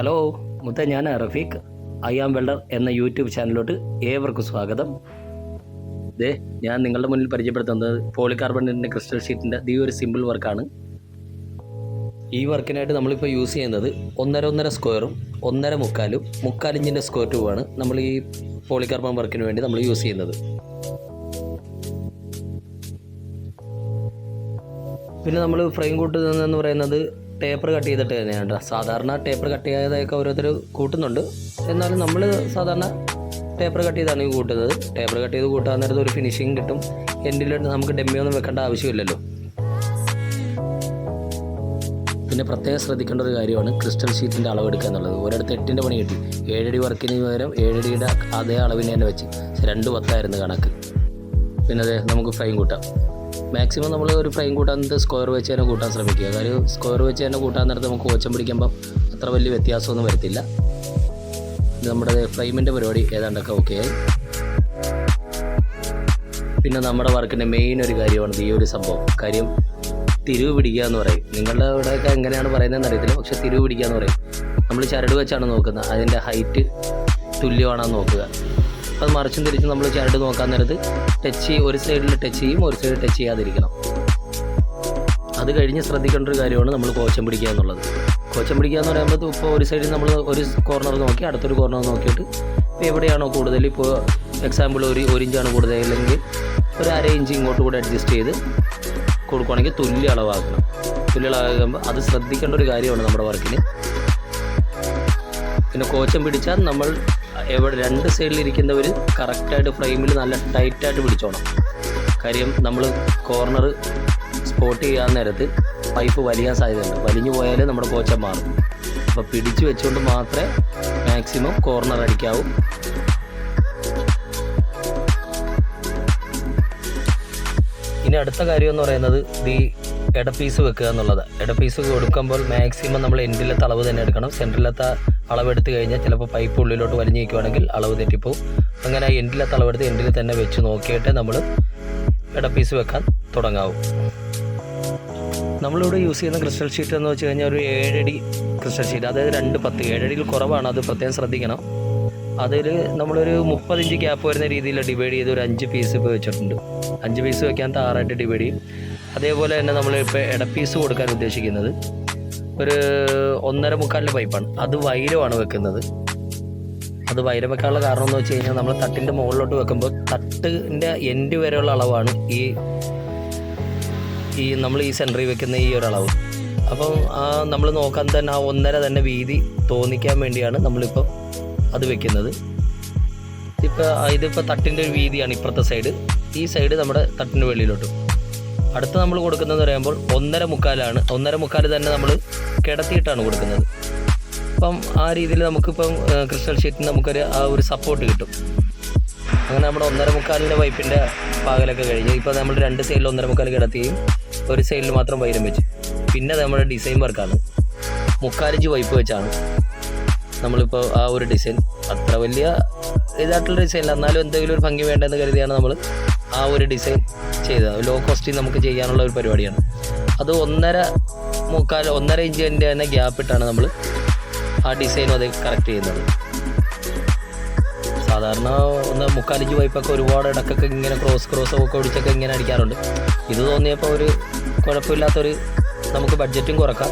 Hello മുത്ത ഞാൻ Rafeeq I am welder എന്ന യൂട്യൂബ് ചാനലിലോട്ട് ഏവർക്കും സ്വാഗതം. ദേ ഞാൻ നിങ്ങളുടെ മുന്നിൽ പരിചയപ്പെടുത്തുന്നത് പോളികാർബണേറ്റിന്റെ ക്രിസ്റ്റൽ ഷീറ്റിന്റെ ഈ ഒരു സിമ്പിൾ വർക്കാണ്. ഈ വർക്കിനായിട്ട് നമ്മളിപ്പോൾ യൂസ് ചെയ്യുന്നത് ഒന്നര ഒന്നര സ്ക്വയറും ഒന്നര മുക്കാലും മുക്കാലിഞ്ചിന്റെ സ്ക്വയർ ട്യൂബാണ് നമ്മൾ ഈ പോളികാർബൺ വർക്കിന് വേണ്ടി നമ്മൾ യൂസ് ചെയ്യുന്നത്. പിന്നെ നമ്മൾ ഫ്രെയിം കൂട്ടുന്നതെന്ന് പറയുന്നത് ടേപ്പർ കട്ട് ചെയ്തിട്ട് തന്നെയാണ് കേട്ടോ സാധാരണ ടേപ്പർ കട്ട് ചെയ്യാതെയൊക്കെ ഓരോരുത്തർ കൂട്ടുന്നുണ്ട്. എന്നാലും നമ്മൾ സാധാരണ ടേപ്പർ കട്ട് ചെയ്താണ് ഈ കൂട്ടുന്നത്. ടേപ്പർ കട്ട് ചെയ്ത് കൂട്ടാൻ നേരത്ത് ഒരു ഫിനിഷിങ് കിട്ടും. എൻഡിൽ നമുക്ക് ഡെമ്മിയൊന്നും വെക്കേണ്ട ആവശ്യമില്ലല്ലോ. പിന്നെ പ്രത്യേകം ശ്രദ്ധിക്കേണ്ട ഒരു കാര്യമാണ് ക്രിസ്റ്റൽ ഷീറ്റിന്റെ അളവെടുക്കുക എന്നുള്ളത്. ഒരിടത്ത് എട്ടിന്റെ പണി കിട്ടി. ഏഴടി വർക്കിന് പകരം ഏഴടിയുടെ അതേ അളവിനെ തന്നെ വെച്ച്. രണ്ട് പത്തായിരുന്നു കണക്ക്. പിന്നെ അതെ നമുക്ക് ഫൈൻ കൂട്ടാം. മാക്സിമം നമ്മൾ ഒരു ഫ്രെയിം കൂട്ടാൻ സ്ക്വയർ വെച്ച് തന്നെ കൂട്ടാൻ ശ്രമിക്കുക. കാര്യം സ്ക്വയർ വെച്ച് തന്നെ കൂട്ടാൻ നേരത്ത് നമുക്ക് കോച്ചം പിടിക്കുമ്പോൾ അത്ര വലിയ വ്യത്യാസമൊന്നും വരത്തില്ല. ഇത് നമ്മുടെ ഫ്രെയിമിന്റെ പരിപാടി ഏതാണ്ടൊക്കെ ഓക്കെ ആയി. പിന്നെ നമ്മുടെ വർക്കിന്റെ മെയിൻ ഒരു കാര്യമാണ് ഈ ഒരു സംഭവം. കാര്യം തിരിവ് പിടിക്കുക എന്ന് പറയും. നിങ്ങളുടെ ഇവിടെയൊക്കെ എങ്ങനെയാണ് പറയുന്നതെന്ന് അറിയത്തില്ല. പക്ഷെ തിരിവ് പിടിക്കുക എന്ന് പറയും. നമ്മൾ ചരട് വെച്ചാണ് നോക്കുന്നത്. അതിന്റെ ഹൈറ്റ് തുല്യമാണെന്ന് നോക്കുക. അത് മറിച്ചും തിരിച്ചും നമ്മൾ ചരട് നോക്കാൻ നേരത്ത് ടച്ച് ഒരു സൈഡിൽ ടച്ച് ചെയ്യും ഒരു സൈഡിൽ ടച്ച് ചെയ്യാതിരിക്കണം. അത് കഴിഞ്ഞ് ശ്രദ്ധിക്കേണ്ട ഒരു കാര്യമാണ് നമ്മൾ കോച്ചം പിടിക്കുക എന്നുള്ളത്. കോച്ചം പിടിക്കുക എന്ന് പറയുമ്പോൾ ഇപ്പോൾ ഒരു സൈഡിൽ നമ്മൾ ഒരു കോർണർ നോക്കി അടുത്തൊരു കോർണർ നോക്കിയിട്ട് എവിടെയാണോ കൂടുതൽ ഇപ്പോൾ എക്സാമ്പിൾ ഒരു ഒരു ഇഞ്ചാണ് കൂടുതൽ അല്ലെങ്കിൽ ഒരു അര ഇഞ്ച് ഇങ്ങോട്ട് കൂടെ അഡ്ജസ്റ്റ് ചെയ്ത് കൊടുക്കുകയാണെങ്കിൽ തുല്യ അളവാക്കണം. തുല്യ അളവാകുമ്പോൾ അത് ശ്രദ്ധിക്കേണ്ട ഒരു കാര്യമാണ് നമ്മുടെ വർക്കിന് പിന്നെ കോച്ചം പിടിച്ചാൽ നമ്മൾ എവിടെ രണ്ട് സൈഡിൽ ഇരിക്കുന്നവർ കറക്റ്റായിട്ട് ഫ്രെയിമിൽ നല്ല ടൈറ്റായിട്ട് പിടിച്ചോണം. കാര്യം നമ്മൾ കോർണർ സ്പോട്ട് ചെയ്യാൻ നേരത്ത് പൈപ്പ് വലിയാൻ സാധ്യതയുണ്ട്. വലിഞ്ഞു പോയാൽ നമ്മുടെ കോച്ചം മാറും. അപ്പോൾ പിടിച്ചു വെച്ചുകൊണ്ട് മാത്രമേ മാക്സിമം കോർണർ അടിക്കാവൂ. ഇനി അടുത്ത കാര്യം എന്ന് പറയുന്നത് ഈ ഇടപ്പീസ് വെക്കുക എന്നുള്ളത്. ഇടപ്പീസ് കൊടുക്കുമ്പോൾ മാക്സിമം നമ്മൾ എൻഡിലത്തെ അളവ് തന്നെ എടുക്കണം. സെന്ററിലത്തെ അളവെടുത്ത് കഴിഞ്ഞാൽ ചിലപ്പോൾ പൈപ്പ് ഉള്ളിലോട്ട് വലിഞ്ഞു നിൽക്കുവാണെങ്കിൽ അളവ് തെറ്റിപ്പോവും. അങ്ങനെ എൻഡിലത്തെ അളവെടുത്ത് എൻഡിൽ തന്നെ വെച്ച് നോക്കിയിട്ട് നമ്മൾ ഇടപ്പീസ് വെക്കാൻ തുടങ്ങാവും. നമ്മളിവിടെ യൂസ് ചെയ്യുന്ന ക്രിസ്റ്റൽ ഷീറ്റ് എന്ന് വെച്ച് കഴിഞ്ഞാൽ ഒരു ഏഴടി ക്രിസ്റ്റൽ ഷീറ്റ് അതായത് രണ്ട് പത്ത്. ഏഴടിയിൽ കുറവാണ്. അത് പ്രത്യേകം ശ്രദ്ധിക്കണം. അതിൽ നമ്മളൊരു മുപ്പത് ഇഞ്ച് ഗ്യാപ്പ് വരുന്ന രീതിയിൽ ഡിവൈഡ് ചെയ്ത് ഒരു അഞ്ച് പീസ് ഇപ്പോൾ വെച്ചിട്ടുണ്ട്. അഞ്ച് പീസ് വെക്കാൻ താറായിട്ട് ഡിവൈഡ് ചെയ്യും. അതേപോലെ തന്നെ നമ്മൾ ഇപ്പോൾ ഇടപ്പീസ് കൊടുക്കാൻ ഉദ്ദേശിക്കുന്നത് ഒരു ഒന്നര മുക്കാലിന്റെ പൈപ്പാണ് അത് വൈരമാണ് വെക്കുന്നത്. അത് വൈരം വെക്കാനുള്ള കാരണം എന്ന് വെച്ച് കഴിഞ്ഞാൽ നമ്മൾ തട്ടിന്റെ മുകളിലോട്ട് വെക്കുമ്പോൾ തട്ടിന്റെ എൻഡ് വരെയുള്ള അളവാണ് ഈ ഈ നമ്മൾ ഈ സെന്ററിൽ വെക്കുന്ന ഈ ഒരു അളവ്. അപ്പം ആ നമ്മൾ നോക്കാൻ തന്നെ ആ ഒന്നര തന്നെ വീതി തോന്നിക്കാൻ വേണ്ടിയാണ് നമ്മളിപ്പോൾ അത് വെക്കുന്നത്. ഇപ്പോൾ ഇതിപ്പോൾ തട്ടിന്റെ ഒരു വീതിയാണ് ഇപ്പുറത്തെ സൈഡ് ഈ സൈഡ് നമ്മുടെ തട്ടിന്റെ വെളിയിലോട്ടും. അടുത്ത നമ്മൾ കൊടുക്കുന്നതെന്ന് പറയുമ്പോൾ ഒന്നര മുക്കാലാണ്. ഒന്നര മുക്കാൽ തന്നെ നമ്മൾ കിടത്തിയിട്ടാണ് കൊടുക്കുന്നത്. അപ്പം ആ രീതിയിൽ നമുക്കിപ്പം ക്രിസ്റ്റൽ ഷീറ്റിന് നമുക്കൊരു ആ ഒരു സപ്പോർട്ട് കിട്ടും. അങ്ങനെ നമ്മുടെ ഒന്നര മുക്കാലിന്റെ പൈപ്പിന്റെ പാകലൊക്കെ കഴിഞ്ഞ് ഇപ്പോൾ നമ്മൾ രണ്ട് സൈഡിൽ ഒന്നര മുക്കാൽ കിടത്തിയും ഒരു സൈഡിൽ മാത്രം വൈരം വെച്ച്. പിന്നെ നമ്മുടെ ഡിസൈൻ വർക്കാണ്. മുക്കാലിഞ്ച് പൈപ്പ് വെച്ചാണ് നമ്മളിപ്പോൾ ആ ഒരു ഡിസൈൻ. അത്ര വലിയ ഇതായിട്ടുള്ള ഡിസൈൻ അല്ല എന്നാലും എന്തെങ്കിലും ഒരു ഭംഗി വേണ്ടെന്ന് കരുതിയാണ് നമ്മൾ ആ ഒരു ഡിസൈൻ ചെയ്തത്. ലോ കോസ്റ്റിൽ നമുക്ക് ചെയ്യാനുള്ള ഒരു പരിപാടിയാണ്. അത് ഒന്നര മുക്കാൽ ഒന്നര ഇഞ്ചിന്റെ തന്നെ ഗ്യാപ്പ് ഇട്ടാണ് നമ്മൾ ആ ഡിസൈനും അത് കറക്റ്റ് ചെയ്യുന്നത്. സാധാരണ ഒന്ന് മുക്കാലിഞ്ച് പൈപ്പൊക്കെ ഒരുപാട് ഇടക്കൊക്കെ ഇങ്ങനെ ക്രോസ് ക്രോസ് ഒക്കെ ഒടിച്ചൊക്കെ ഇങ്ങനെ അടിക്കാറുണ്ട്. ഇത് തോന്നിയപ്പോൾ ഒരു കുഴപ്പമില്ലാത്തൊരു നമുക്ക് ബഡ്ജറ്റും കുറക്കാം.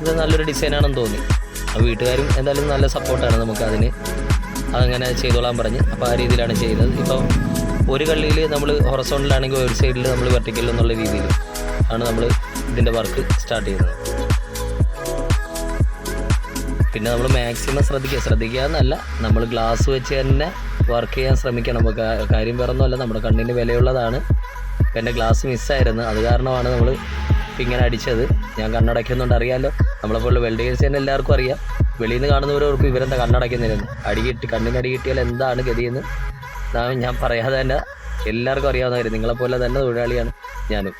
ഇത് നല്ലൊരു ഡിസൈനാണെന്ന് തോന്നി. ആ വീട്ടുകാരും എന്തായാലും നല്ല സപ്പോർട്ടാണ് നമുക്ക് അതിന്. അതങ്ങനെ ചെയ്തോളാൻ പറഞ്ഞ്. അപ്പോൾ ആ രീതിയിലാണ് ചെയ്യുന്നത്. ഇപ്പം ഒരു കള്ളിയിൽ നമ്മൾ ഹൊറസോണിലാണെങ്കിൽ ഒരു സൈഡിൽ നമ്മൾ വെർട്ടിക്കൽ എന്നുള്ള രീതിയിൽ ആണ് നമ്മൾ ഇതിന്റെ വർക്ക് സ്റ്റാർട്ട് ചെയ്യുന്നത്. പിന്നെ നമ്മൾ മാക്സിമം ശ്രദ്ധിക്കുക. ശ്രദ്ധിക്കുക എന്നല്ല നമ്മൾ ഗ്ലാസ് വെച്ച് തന്നെ വർക്ക് ചെയ്യാൻ ശ്രമിക്കണം. കാര്യം വേറൊന്നുമല്ല നമ്മുടെ കണ്ണിന് വിലയുള്ളതാണ്. എന്റെ ഗ്ലാസ് മിസ്സായിരുന്നു. അത് കാരണമാണ് നമ്മൾ ഇങ്ങനെ അടിച്ചത്. ഞാൻ കണ്ണടയ്ക്കുന്നുണ്ട് അറിയാമല്ലോ നമ്മളെപ്പോലുള്ള വെൽഡിയേഴ്സ് തന്നെ എല്ലാവർക്കും അറിയാം. വെളിയിൽ നിന്ന് കാണുന്നവരോർക്കും ഇവരെന്താ കണ്ണടയ്ക്കുന്നില്ലെന്ന്. അടി കിട്ടി കണ്ണിന് അടി കിട്ടിയാൽ എന്താണ് ഗതിയെന്ന് ഞാൻ- പറയാതെ തന്നെ എല്ലാവർക്കും അറിയാവുന്ന കാര്യം നിങ്ങളെപ്പോലെ തന്നെ തൊഴിലാളിയാണ് ഞാനും.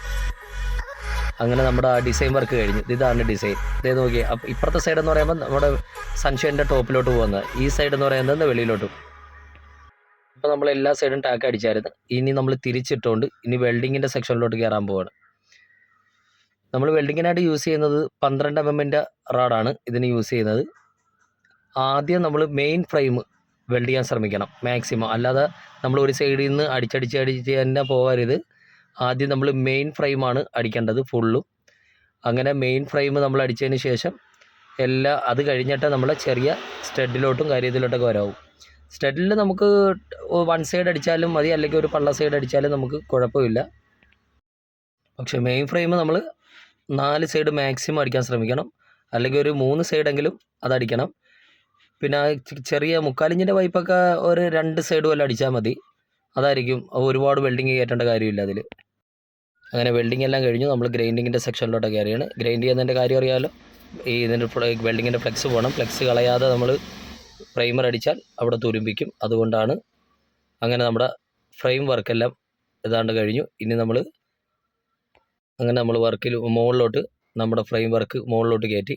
അങ്ങനെ നമ്മുടെ ആ ഡിസൈൻ വർക്ക് കഴിഞ്ഞു. ഇതാണ് ഡിസൈൻ ഇതേ നോക്കി അപ്പം ഇപ്പുറത്തെ സൈഡ് എന്ന് പറയുമ്പോൾ നമ്മുടെ സൺഷൈന്റെ ടോപ്പിലോട്ട് പോകുന്നത്. ഈ സൈഡ് എന്ന് പറയുന്നത് വെളിയിലോട്ട്? ഇപ്പോൾ നമ്മൾ എല്ലാ സൈഡും ടാക്ക് അടിച്ചായിരുന്നു. ഇനി നമ്മൾ തിരിച്ചിട്ടുകൊണ്ട് ഇനി വെൽഡിങ്ങിന്റെ സെക്ഷനിലോട്ട് കയറാൻ പോവാണ്. നമ്മൾ വെൽഡിങ്ങിനായിട്ട് യൂസ് ചെയ്യുന്നത് പന്ത്രണ്ട് എം എമ്മിന്റെ റാഡാണ് ഇതിന് യൂസ് ചെയ്യുന്നത്. ആദ്യം നമ്മൾ മെയിൻ ഫ്രെയിം വെൽഡ് ചെയ്യാൻ ശ്രമിക്കണം മാക്സിമം. അല്ലാതെ നമ്മൾ ഒരു സൈഡിൽ നിന്ന് അടിച്ചടിച്ച് അടിച്ച് തന്നെ പോകരുത് ആദ്യം നമ്മൾ മെയിൻ ഫ്രെയിമാണ് അടിക്കേണ്ടത് ഫുള്ളും അങ്ങനെ മെയിൻ ഫ്രെയിം നമ്മൾ അടിച്ചതിന് ശേഷം എല്ലാ അത് കഴിഞ്ഞിട്ട് നമ്മൾ ചെറിയ സ്റ്റെഡിലോട്ടും കാര്യത്തിലോട്ടൊക്കെ വരാവും. സ്റ്റെഡിൽ നമുക്ക് വൺ സൈഡ് അടിച്ചാലും മതി അല്ലെങ്കിൽ ഒരു പള്ള സൈഡ് അടിച്ചാലും നമുക്ക് കുഴപ്പമില്ല. പക്ഷെ മെയിൻ ഫ്രെയിം നമ്മൾ നാല് സൈഡ് മാക്സിമം അടിക്കാൻ ശ്രമിക്കണം. അല്ലെങ്കിൽ ഒരു മൂന്ന് സൈഡെങ്കിലും അതടിക്കണം പിന്നെ ചെറിയ മുക്കാലിഞ്ചിന്റെ പൈപ്പൊക്കെ ഒരു രണ്ട് സൈഡ് വല്ല അടിച്ചാൽ മതി. അതായിരിക്കും. ഒരുപാട് വെൽഡിങ് കയറ്റേണ്ട കാര്യമില്ല അതിൽ അങ്ങനെ വെൽഡിങ് എല്ലാം കഴിഞ്ഞു. നമ്മൾ ഗ്രൈൻഡിങ്ങിന്റെ സെക്ഷനിലോട്ട് കയറിയാണ്. ഗ്രൈൻഡ് ചെയ്യുന്നതിന്റെ കാര്യം അറിയാമല്ലോ ഈ ഇതിന്റെ വെൽഡിങ്ങിന്റെ ഫ്ലെക്സ് പോകണം. ഫ്ലെക്സ് കളയാതെ നമ്മൾ പ്രൈമർ അടിച്ചാൽ അവിടെ തുരുമ്പിക്കും. അതുകൊണ്ടാണ് അങ്ങനെ നമ്മുടെ ഫ്രെയിം വർക്കെല്ലാം ഏതാണ്ട് കഴിഞ്ഞു. ഇനി നമ്മൾ അങ്ങനെ നമ്മൾ വർക്കിൽ മുകളിലോട്ട് നമ്മുടെ ഫ്രെയിം വർക്ക് മുകളിലോട്ട് കയറ്റി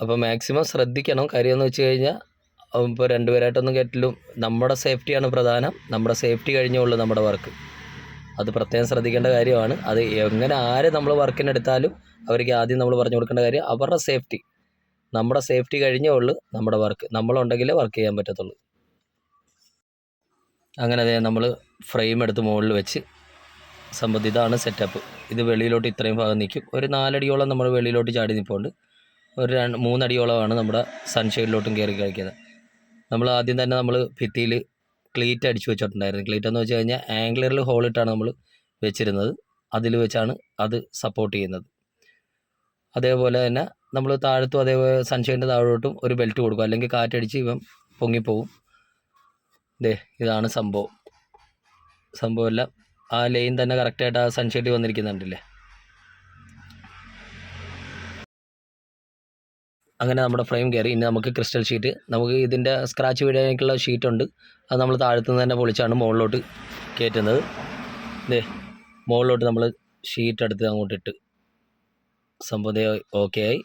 അപ്പോൾ മാക്സിമം ശ്രദ്ധിക്കണം. കാര്യമെന്ന് വെച്ച് കഴിഞ്ഞാൽ ഇപ്പോൾ രണ്ടുപേരായിട്ടൊന്നും കെറ്റിലും നമ്മുടെ സേഫ്റ്റിയാണ് പ്രധാനം. നമ്മുടെ സേഫ്റ്റി കഴിഞ്ഞുള്ളൂ നമ്മുടെ വർക്ക്. അത് പ്രത്യേകം ശ്രദ്ധിക്കേണ്ട കാര്യമാണ്. അത് എങ്ങനെ ആരെ നമ്മൾ വർക്കിനെടുത്താലും അവർക്ക് ആദ്യം നമ്മൾ പറഞ്ഞു കൊടുക്കേണ്ട കാര്യം അവരുടെ സേഫ്റ്റി. നമ്മുടെ സേഫ്റ്റി കഴിഞ്ഞേ ഉള്ളൂ നമ്മുടെ വർക്ക്. നമ്മളുണ്ടെങ്കിലേ വർക്ക് ചെയ്യാൻ പറ്റത്തുള്ളൂ. അങ്ങനെ അതേ നമ്മൾ ഫ്രെയിം എടുത്ത് മുകളിൽ വെച്ച് സംബന്ധിതാണ് സെറ്റപ്പ്. ഇത് വെളിയിലോട്ട് ഇത്രയും ഭാഗം നിൽക്കും. ഒരു നാലടിയോളം നമ്മൾ വെളിയിലോട്ട് ചാടി നിൽപ്പുണ്ട്. ഒരു രണ്ട് മൂന്നടിയോളമാണ് നമ്മുടെ സൺഷെയ്ഡിലോട്ടും കയറി കളിക്കുന്നത്. നമ്മൾ ആദ്യം തന്നെ നമ്മൾ ഭിത്തിയിൽ ക്ലീറ്റ് അടിച്ചു വെച്ചിട്ടുണ്ടായിരുന്നു. ക്ലീറ്റ് എന്ന് വെച്ച് കഴിഞ്ഞാൽ ആംഗ്ലറിൽ ഹോളിട്ടാണ് നമ്മൾ വെച്ചിരുന്നത്. അതിൽ വെച്ചാണ് അത് സപ്പോർട്ട് ചെയ്യുന്നത്. അതേപോലെ തന്നെ നമ്മൾ താഴത്തും അതേപോലെ സൺഷൈന്റെ താഴോട്ടും ഒരു ബെൽറ്റ് കൊടുക്കും. അല്ലെങ്കിൽ കാറ്റടിച്ച് ഇവൻ പൊങ്ങിപ്പോവും. ദേ ഇതാണ് സംഭവം. സംഭവമല്ല ആ ലൈൻ തന്നെ കറക്റ്റായിട്ട് ആ സൺഷെയ്ഡിൽ വന്നിരിക്കുന്നുണ്ടല്ലേ? അങ്ങനെ നമ്മുടെ ഫ്രെയിം കയറി. ഇനി നമുക്ക് ക്രിസ്റ്റൽ ഷീറ്റ്. നമുക്ക് ഇതിന്റെ സ്ക്രാച്ച് വീഴാനൊക്കെയുള്ള ഷീറ്റുണ്ട്. അത് നമ്മൾ താഴത്തു നിന്ന് തന്നെ പൊളിച്ചാണ് മുകളിലോട്ട് കയറ്റുന്നത്. ദേ മുകളിലോട്ട് നമ്മൾ ഷീറ്റ് എടുത്ത് അങ്ങോട്ട് ഇട്ട്. സംഭവം ഓക്കെ ആയി.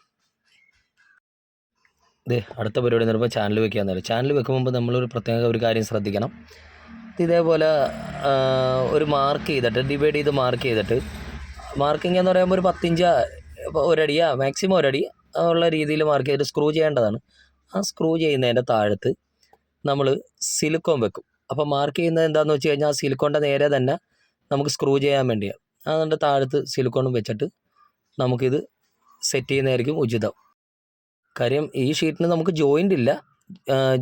ദേ അടുത്ത പരിപാടി എന്ന് പറയുമ്പോൾ ചാനൽ വെക്കുക എന്നല്ല ചാനൽ വെക്കുമ്പോൾ നമ്മളൊരു പ്രത്യേക ഒരു കാര്യം ശ്രദ്ധിക്കണം. ഇതേപോലെ ഒരു മാർക്ക് ചെയ്തിട്ട് ഡിവൈഡ് ചെയ്ത് മാർക്ക് ചെയ്തിട്ട് മാർക്കിംഗ് എന്ന് പറയുമ്പോൾ ഒരു പത്തിഞ്ച് ഒരടിയാ മാക്സിമം ഒരടി ഉള്ള രീതിയിൽ മാർക്ക് ചെയ്തിട്ട് സ്ക്രൂ ചെയ്യേണ്ടതാണ്. ആ സ്ക്രൂ ചെയ്യുന്നതിന്റെ താഴത്ത് നമ്മൾ സിലിക്കോൺ വെക്കും. അപ്പോൾ മാർക്ക് ചെയ്യുന്നത് എന്താണെന്ന് വെച്ച് കഴിഞ്ഞാൽ ആ സിലിക്കോണിന്റെ നേരെ തന്നെ നമുക്ക് സ്ക്രൂ ചെയ്യാൻ വേണ്ടിയാണ് അതുകൊണ്ട് താഴത്ത് സിലിക്കോണും വെച്ചിട്ട് നമുക്കിത് സെറ്റ് ചെയ്യുന്നതായിരിക്കും ഉചിതം. കാര്യം ഈ ഷീറ്റിന് നമുക്ക് ജോയിന്റ് ഇല്ല.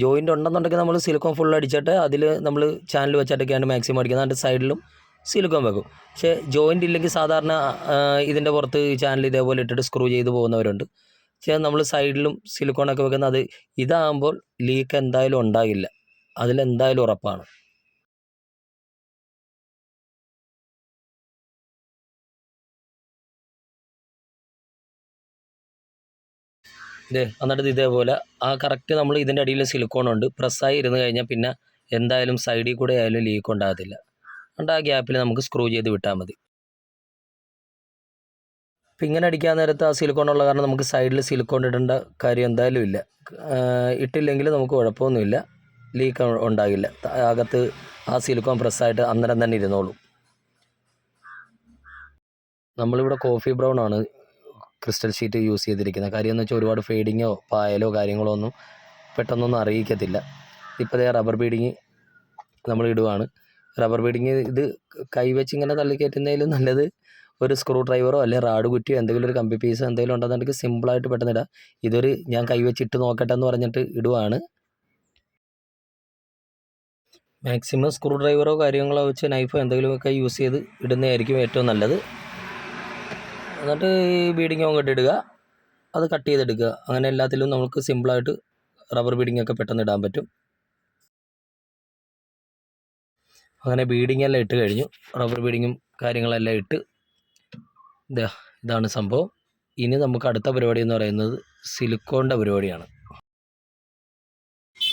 ജോയിന്റ് ഉണ്ടെന്നുണ്ടെങ്കിൽ നമ്മൾ സിലിക്കോൺ ഫുൾ അടിച്ചിട്ട് അതിൽ നമ്മൾ ചാനൽ വെച്ചിട്ടൊക്കെയാണ് മാക്സിമം അടിക്കുന്നത്. അതിന്റെ സൈഡിലും സിലിക്കോൺ വെക്കും. പക്ഷേ ജോയിന്റ് ഇല്ലെങ്കിൽ സാധാരണ ഇതിന്റെ പുറത്ത് ചാനൽ ഇതേപോലെ ഇട്ടിട്ട് സ്ക്രൂ ചെയ്ത് പോകുന്നവരുണ്ട്. പക്ഷേ നമ്മൾ സൈഡിലും സിലിക്കോൺ ഒക്കെ വെക്കുന്നത് അത് ഇതാകുമ്പോൾ ലീക്ക് എന്തായാലും ഉണ്ടാകില്ല. അതിലെന്തായാലും ഉറപ്പാണ്. ഇതേ എന്നിട്ട് ഇതേപോലെ. ആ കറക്റ്റ് നമ്മൾ ഇതിന്റെ അടിയിൽ സിലിക്കോൺ ഉണ്ട്. പ്രസ്സായി ഇരുന്ന് കഴിഞ്ഞാൽ പിന്നെ എന്തായാലും സൈഡിൽ കൂടെ ആയാലും ലീക്ക് ഉണ്ടാകത്തില്ല. അതുകൊണ്ട് ആ ഗ്യാപ്പിൽ നമുക്ക് സ്ക്രൂ ചെയ്ത് വിട്ടാൽ മതി. ഇപ്പം ഇങ്ങനെ അടിക്കാൻ നേരത്ത് ആ സിലിക്കോൺ ഉള്ള കാരണം നമുക്ക് സൈഡിൽ സിലിക്കോൺ ഇടേണ്ട കാര്യം എന്തായാലും ഇല്ല. ഇട്ടില്ലെങ്കിൽ നമുക്ക് കുഴപ്പമൊന്നുമില്ല. ലീക്ക് ഉണ്ടാകില്ല. അകത്ത് ആ സിലിക്കോൺ പ്രസ്സായിട്ട് അന്നേരം തന്നെ ഇരുന്നോളും. നമ്മളിവിടെ കോഫി ബ്രൗൺ ആണ് ക്രിസ്റ്റൽ ഷീറ്റ് യൂസ് ചെയ്തിരിക്കുന്നത്. കാര്യം എന്ന് വെച്ചാൽ ഒരുപാട് ഫെയ്ഡിങ്ങോ പായലോ കാര്യങ്ങളോ ഒന്നും പെട്ടെന്നൊന്നും അറിയിക്കത്തില്ല. ഇപ്പോൾ ഇതേ റബ്ബർ ബീഡിങ് നമ്മൾ ഇടുവാണ്. റബ്ബർ ബീഡിങ് ഇത് കൈവച്ച് ഇങ്ങനെ തള്ളിക്കയറ്റുന്നതിലും നല്ലത് ഒരു സ്ക്രൂ ഡ്രൈവറോ അല്ലെങ്കിൽ റാഡ് കുറ്റിയോ എന്തെങ്കിലും ഒരു കമ്പി പീസോ എന്തെങ്കിലും ഉണ്ടെന്നുണ്ടെങ്കിൽ സിമ്പിളായിട്ട് പെട്ടെന്ന് ഇടാം. ഇതൊരു ഞാൻ കൈവച്ചിട്ട് നോക്കട്ടെ എന്ന് പറഞ്ഞിട്ട് ഇടുവാണ്. മാക്സിമം സ്ക്രൂ ഡ്രൈവറോ കാര്യങ്ങളോ വെച്ച് നൈഫോ എന്തെങ്കിലുമൊക്കെ യൂസ് ചെയ്ത് ഇടുന്നതായിരിക്കും ഏറ്റവും നല്ലത്. എന്നിട്ട് ഈ ബീഡിങ് അങ്ങോട്ട് ഇടുക. അത് കട്ട് ചെയ്തെടുക്കുക. അങ്ങനെ എല്ലാത്തിലും നമുക്ക് സിമ്പിളായിട്ട് റബ്ബർ ബീഡിംഗ് ഒക്കെ പെട്ടെന്ന് ഇടാൻ പറ്റും. അങ്ങനെ ബീഡിംഗ് എല്ലാം ഇട്ട് കഴിഞ്ഞു. റബ്ബർ ബീഡിങ്ങും കാര്യങ്ങളെല്ലാം ഇട്ട് ഇതാ ഇതാണ് സംഭവം. ഇനി നമുക്ക് അടുത്ത പരിപാടി എന്ന് പറയുന്നത് സിലിക്കോണിന്റെ പരിപാടിയാണ്.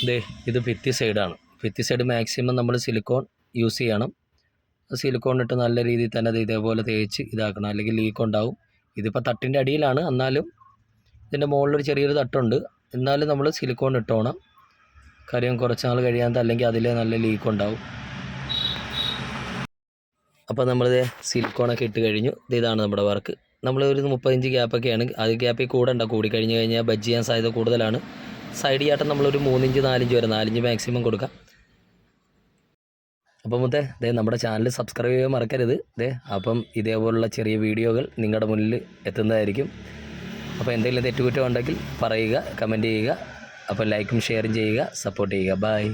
ഇതേ ഇത് ഭിത്തി സൈഡാണ് ഭിത്തി സൈഡ് മാക്സിമം നമ്മൾ സിലിക്കോൺ യൂസ് ചെയ്യണം. സിലിക്കോൺ ഇട്ട് നല്ല രീതിയിൽ തന്നെ അത് ഇതേപോലെ തേച്ച് ഇതാക്കണം. അല്ലെങ്കിൽ ലീക്ക് ഉണ്ടാവും. ഇതിപ്പോൾ തട്ടിന്റെ അടിയിലാണ്. എന്നാലും ഇതിന്റെ മുകളിലൊരു ചെറിയൊരു തട്ടുണ്ട്. എന്നാലും നമ്മൾ സിലിക്കോൺ ഇട്ടോണം. കാര്യം കുറച്ച് നാൾ കഴിയാത്ത അല്ലെങ്കിൽ അതിൽ നല്ല ലീക്ക് ഉണ്ടാവും. അപ്പോൾ നമ്മളിത് സിലിക്കോണൊക്കെ ഇട്ട് കഴിഞ്ഞു. ഇത് ഇതാണ് നമ്മുടെ വർക്ക്. നമ്മൾ ഒരു മുപ്പത്തഞ്ച് ഗ്യാപ്പൊക്കെയാണ്. അത് ഗ്യാപ്പിൽ കൂടണ്ട കൂടി കഴിഞ്ഞ് കഴിഞ്ഞാൽ ബജ്ജ് ചെയ്യാൻ സാധ്യത കൂടുതലാണ്. സൈഡ് ചാട്ടം നമ്മളൊരു മൂന്നിഞ്ച് നാലിഞ്ച് വരെ നാലിഞ്ച് മാക്സിമം കൊടുക്കാം. അപ്പം മുത്തേ ദേ നമ്മുടെ ചാനൽ സബ്സ്ക്രൈബ് ചെയ്യാൻ മറക്കരുത്. ദേ അപ്പം ഇതേപോലുള്ള ചെറിയ വീഡിയോകൾ നിങ്ങളുടെ മുന്നിൽ എത്തുന്നതായിരിക്കും. അപ്പോൾ എന്തെങ്കിലും തെറ്റുകുറ്റം ഉണ്ടെങ്കിൽ പറയുക കമന്റ് ചെയ്യുക. അപ്പോൾ ലൈക്കും ഷെയറും ചെയ്യുക സപ്പോർട്ട് ചെയ്യുക. ബൈ.